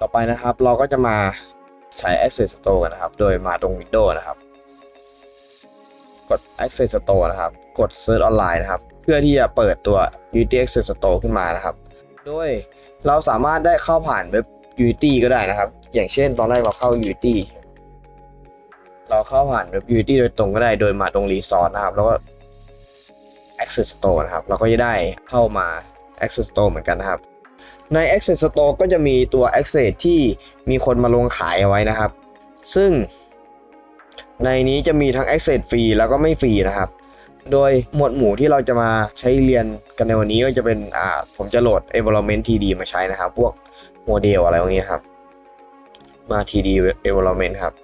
ต่อไปนะครับเราก็จะมาใช้ Access Store กันนะครับ โดยมาตรง Windows นะครับ กด Access Store นะครับ กด Search Online นะครับ เพื่อที่จะเปิดตัว Unity Access Store ขึ้นมานะครับ โดยเราสามารถได้เข้าผ่านเว็บ Unity ก็ได้นะครับ อย่างเช่น ตอนแรกเราเข้า Unity เราเข้าผ่านเว็บ Unity โดยตรงก็ได้ โดยมาตรง Resource นะครับ แล้วก็ Access Store นะครับ เราก็จะได้เข้ามา Access Store เหมือนกันนะครับ ใน Access Store ก็จะมีตัว Access ที่มีคนมาลงขายเอาไว้นะครับ ซึ่งในนี้จะมีทั้ง Access ฟรีแล้วก็ไม่ฟรีนะครับ โดยหมวดหมู่ที่เราจะมาใช้เรียนกันในวันนี้ก็จะเป็นอ่าผมจะโหลด Environment 3D มาใช้นะครับ พวกโมเดลอะไรพวกนี้ครับ มา 3D Environment ครับ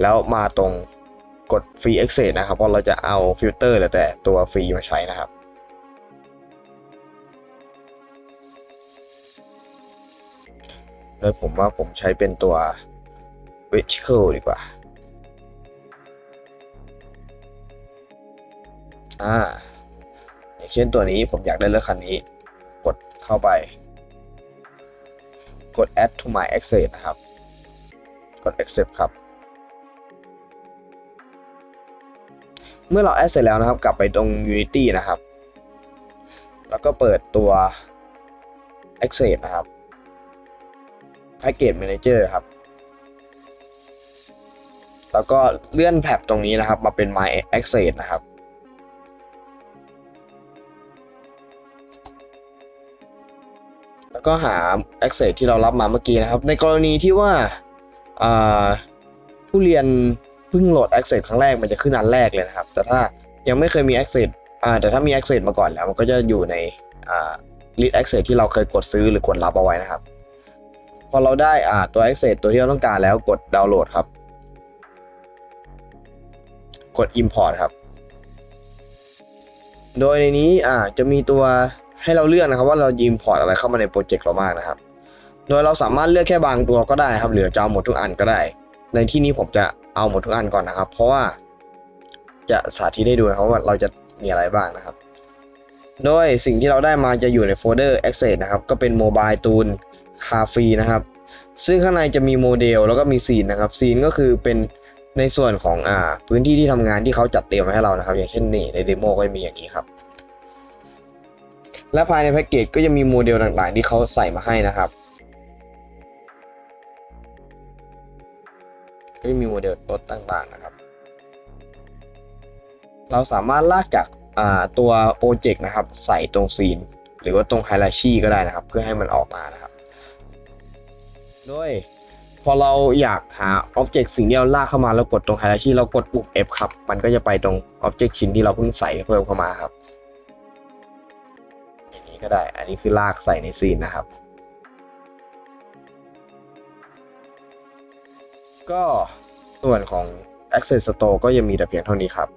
แล้วมาตรงกด Free Access นะครับ เพราะเราจะเอาฟิลเตอร์แต่ตัวฟรีมาใช้นะครับ โดยผมว่าผมใช้เป็นตัว Vertical ดีกว่า อ่า อย่างเช่นตัวนี้ผมอยากได้เลือกคันนี้ กดเข้าไป กด add to my access นะครับ กด accept ครับเมื่อเรา add เสร็จแล้วนะครับ กลับไปตรง unity นะครับ แล้วก็เปิดตัว access นะครับ package manager ครับ แล้วก็เลื่อนแท็บตรงนี้นะครับ มาเป็น my access นะครับ แล้วก็หา access ที่เรารับมาเมื่อกี้นะครับ ในกรณีที่ว่าาผู้เรียนเพิ่งโหลด access ครั้งแรกมันจะขึ้นอันแรกเลยนะครับ แต่ถ้ายังไม่เคยมี access อ่าแต่ถ้ามี access มาก่อนแล้วมันก็จะอยู่ใน list access ที่เราเคยกดซื้อหรือกดรับเอาไว้นะครับ พอเราได้อ่าตัว access ตัวที่เราต้องการแล้วกดดาวน์โหลดครับ กด import ครับ โดยในนี้อ่าจะมีตัวให้เราเลือกนะครับว่าเรายิมพอร์ตอะไรเข้ามาในโปรเจกต์เรามากนะครับ โดยเราสามารถเลือกแค่บางตัวก็ได้ครับหรือจะเอาหมดทุกอันก็ได้ ในที่นี้ผมจะเอาหมดทุกอันก่อนนะครับ เพราะว่าจะสาธิตให้ดูนะครับว่าเราจะมีอะไรบ้างนะครับ โดยสิ่งที่เราได้มาจะอยู่ในโฟลเดอร์ Access นะครับ ก็เป็น Mobile Tool c a f e นะครับ ซึ่งข้างในจะมีโมเดลแล้วก็มีซีนนะครับ ซีนก็คือเป็นในส่วนของอ่าพื้นที่ที่ทำงานที่เขาจัดเตรียมไว้ให้เรานะครับ อย่างเช่นนี่ในเดโมก็จะมีอย่างนี้ครับ และภายในแพ็กเกจก็จะมีโมเดลต่างๆ ที่เขาใส่มาให้นะครับก็จะมีโมเดลรถต่างๆนะครับ เราสามารถลากจากาตัวโปรเจกต์นะครับ ใส่ตรงซีน หรือว่าตรงไฮไลชีก็ได้นะครับ เพื่อให้มันออกมานะครับ โดยพอเราอยากหาอ็อบเจกต์สิ่งที่เราลากเข้ามาแล้วกดตรงไฮไลท์ชีเรากดปุ่ม F ครับ มันก็จะไปตรงอ็อบเจกต์ชิ้นที่เราเพิ่งใส่เพิ่มเข้ามาครับอย่างนี้ก็ได้ อันนี้คือลากใส่ในซีนนะครับ ก็ส่วนของ Access Store ก็ยังมีแต่เพียงเท่านี้ครับ